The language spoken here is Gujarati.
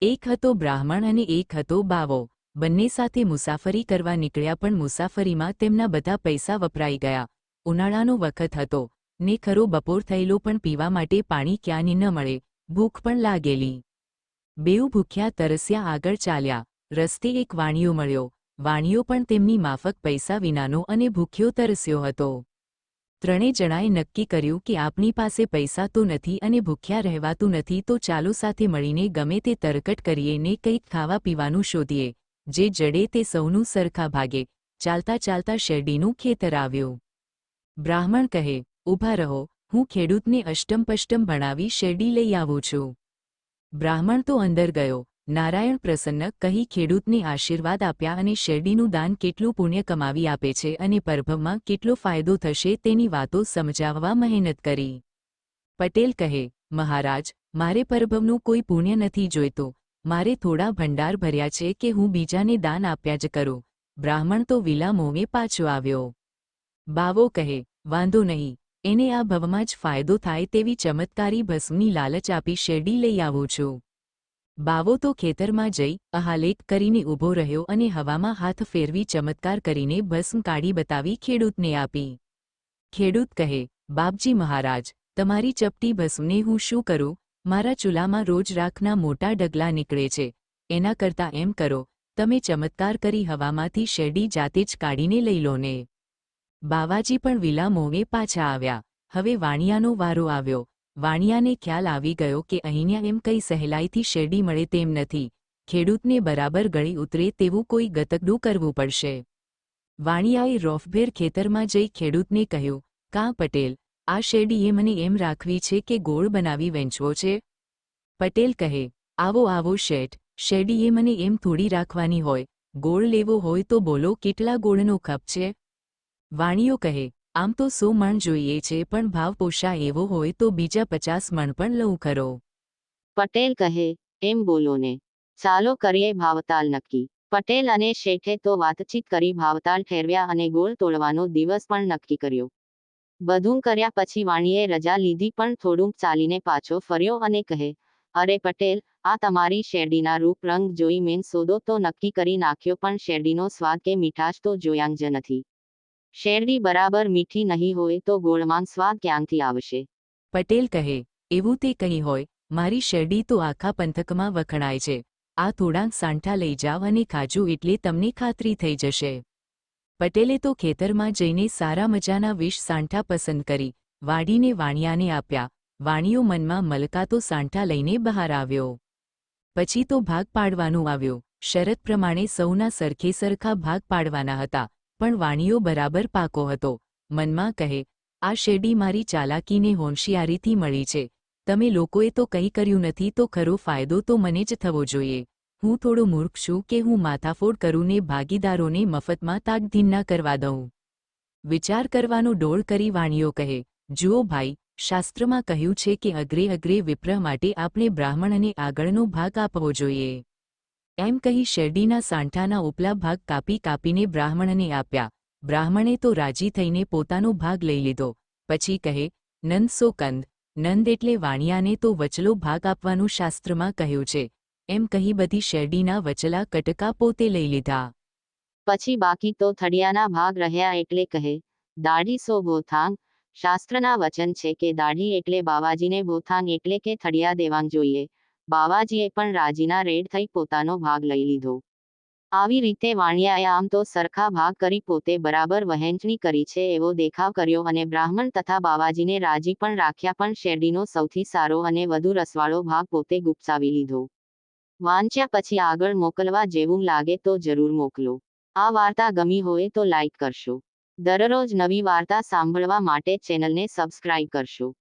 એક હતો બ્રાહ્મણ અને એક હતો બાવો. બંને સાથે મુસાફરી કરવા નીકળ્યા પણ મુસાફરીમાં તેમના બધા પૈસા વપરાઈ ગયા. ઉનાળાનો વખત હતો. ને ખરો બપોર થયેલો પણ પીવા માટે પાણી ક્યાંની ન મળે. ભૂખ પણ લાગેલી. બેઉ ભૂખ્યા તરસ્યા આગળ ચાલ્યા. રસ્તે એક વાણિયો મળ્યો. વાણિયો પણ તેમની માફક પૈસા વિનાનો અને ભૂખ્યો તરસ્યો હતો. ત્રણે જણાએ નક્કી કર્યું કે આપણી પાસે પૈસા તો નથી અને ભૂખ્યા રહેવાતું નથી તો ચાલો સાથે મળીને ગમે તે તરકટ કરીએ ને કંઈક ખાવા પીવાનું શોધીએ. જે જડે તે સૌનું સરખા ભાગે. ચાલતા ચાલતા શેરડીનું ખેતર આવ્યું. બ્રાહ્મણ કહે ઊભા રહો, હું ખેડૂતને અષ્ટમપષ્ટમ ભણાવી શેરડી લઈ આવું છું. બ્રાહ્મણ તો અંદર ગયો. નારાયણ પ્રસન્ન કહી ખેડૂતને આશીર્વાદ આપ્યા અને શેરડીનું દાન કેટલું પુણ્ય કમાવી આપે છે અને પરભવમાં કેટલો ફાયદો થશે તેની વાતો સમજાવવા મહેનત કરી. પટેલ કહે, મહારાજ, મારે પરભવનું કોઈ પુણ્ય નથી જોઈતું. મારે થોડા ભંડાર ભર્યા છે કે હું બીજાને દાન આપ્યા જ કરું. બ્રાહ્મણ તો વિલા મોમે પાછો આવ્યો. બાવો કહે, વાંધો નહીં. એને આ ભવમાં જ ફાયદો થાય તેવી ચમત્કારી ભસ્મની લાલચ આપી શેરડી લઈ આવું છું. બાવો તો ખેતરમાં જઈ અહાલેખ કરીને ઊભો રહ્યો અને હવામાં હાથ ફેરવી ચમત્કાર કરીને ભસ્મ કાઢી બતાવી ખેડૂતને આપી. ખેડૂત કહે, બાપજી મહારાજ, તમારી ચપટી ભસ્મને હું શું કરું? મારા ચૂલામાં રોજ રાખના મોટા ડગલા નીકળે છે. એના કરતાં એમ કરો, તમે ચમત્કાર કરી હવામાંથી શેરડી જાતે જ કાઢીને લઈ લો ને. બાવાજી પણ વિલા મોંગે પાછા આવ્યા. હવે વાણિયાનો વારો આવ્યો. વાણિયાને ખ્યાલ આવી ગયો કે અહીંયા એમ કંઈ સહેલાઈથી શેરડી મળે તેમ નથી. ખેડૂતને બરાબર ગળી ઉતરે તેવું કોઈ ગતકડું કરવું પડશે. વાણિયાએ રોફભેર ખેતરમાં જઈ ખેડૂતને કહ્યું, કાં પટેલ, આ શેરડીએ મને એમ રાખવી છે કે ગોળ બનાવી વેચવો છે? પટેલ કહે, આવો આવો શેઠ, શેરડીએ મને એમ થોડી રાખવાની હોય. ગોળ લેવો હોય તો બોલો કેટલા ગોળનો ખપ છે? વાણિયો કહે આમ તો સો મણ જોઈએ છે, પણ ભાવ પોષા એવો હોય તો બીજા પચાસ મણ પણ લઉં ખરો. પટેલ કહે, એમ બોલો ને, ચાલો કરીએ ભાવતાલ નક્કી. પટેલ અને શેઠે તો વાતચીત કરી ભાવતાલ ઠેરવ્યા અને ગોળ તોડવાનો દિવસ પણ નક્કી કર્યો. બધું કર્યા પછી વાણીએ રજા લીધી પણ થોડુંક ચાલીને પાછો ફર્યો અને કહે, અરે પટેલ, આ તમારી શેરડીના રૂપ રંગ જોઈ મેન સોદો તો નક્કી કરી નાખ્યો પણ શેરડીનો સ્વાદ કે મીઠાશ તો જોયાંગ જ નથી. શેરડી બરાબર મીઠી નહીં હોય તો ગોળમાં સ્વાદ ક્યાંથી આવશે? પટેલ કહે, એવું તે કહી હોય, મારી શેરડી તો આખા પંથકમાં વખણાય છે. આ થોડાંક સાંઠા લઈ જાવ અને ખાજો એટલે તમને ખાતરી થઈ જશે. પટેલે તો ખેતરમાં જઈને સારા મજાના વિષ સાંઠા પસંદ કરી, વાડીને વાણિયાને આપ્યા. વાણિયો મનમાં મલકાતો સાંઠા લઈને બહાર આવ્યો. પછી તો ભાગ પાડવાનું આવ્યો. શરત પ્રમાણે સૌના સરખે સરખા ભાગ પાડવાના હતા. પણ વાણિયો બરાબર પાકો હતો. મનમાં કહે, આ શેરડી મારી ચાલાકીને હોંશિયારીથી મળી છે. તમે લોકોએ તો કંઈ કર્યું નથી તો ખરો ફાયદો તો મને જ થવો જોઈએ. હું થોડો મૂર્ખ છું કે હું માથાફોડ કરું ને ભાગીદારોને મફતમાં તાકધીન કરવા દઉં. વિચાર કરવાનો ડોળ કરી વાણિયો કહે, જુઓ ભાઈ, શાસ્ત્રમાં કહ્યું છે કે અગ્રે અગ્રે વિપ્રહ માટે આપણે બ્રાહ્મણને આગળનો ભાગ આપવો જોઈએ. એમ કહી શેરડીના સાંઠાના ઉપલા ભાગ કાપી કાપીને બ્રાહ્મણને આપ્યા. બ્રાહ્મણે તો રાજી થઈને પોતાનો ભાગ લઈ લીધો. પછી કહે, નંદ સો કંદ. નંદ એટલે વાણિયાને તો વચલો ભાગ આપવાનું શાસ્ત્રમાં કહ્યું છે એમ કહી બધી શેરડીના વચલા કટકા પોતે લઈ લીધા. પછી બાકી તો થડિયાના ભાગ રહ્યા એટલે કહે, દાઢી સો ભોથાંગ શાસ્ત્રના વચન છે કે દાઢી એટલે બાવાજીને ભોથાંગ એટલે કે થડિયા દેવાંગ જોઈએ. બાવાજીએ પણ રાજીના રેડ થઈ પોતાનો ભાગ લઈ લીધો. આવી રીતે વાણિયાએ આમ તો સરખા ભાગ કરી પોતે બરાબર વહેંચણી કરી છે એવો દેખાવ કર્યો અને બ્રાહ્મણ તથા બાવાજીને રાજી પણ રાખ્યા પણ શેરડીનો સૌથી સારો અને વધુ રસવાળો ભાગ પોતે ગુપસાવી લીધો. વાંચ્યા પછી આગળ મોકલવા જેવું લાગે તો જરૂર મોકલો. આ વાર્તા ગમી હોય તો લાઈક કરશો. દરરોજ નવી વાર્તા સાંભળવા માટે ચેનલને સબસ્ક્રાઇબ કરશો.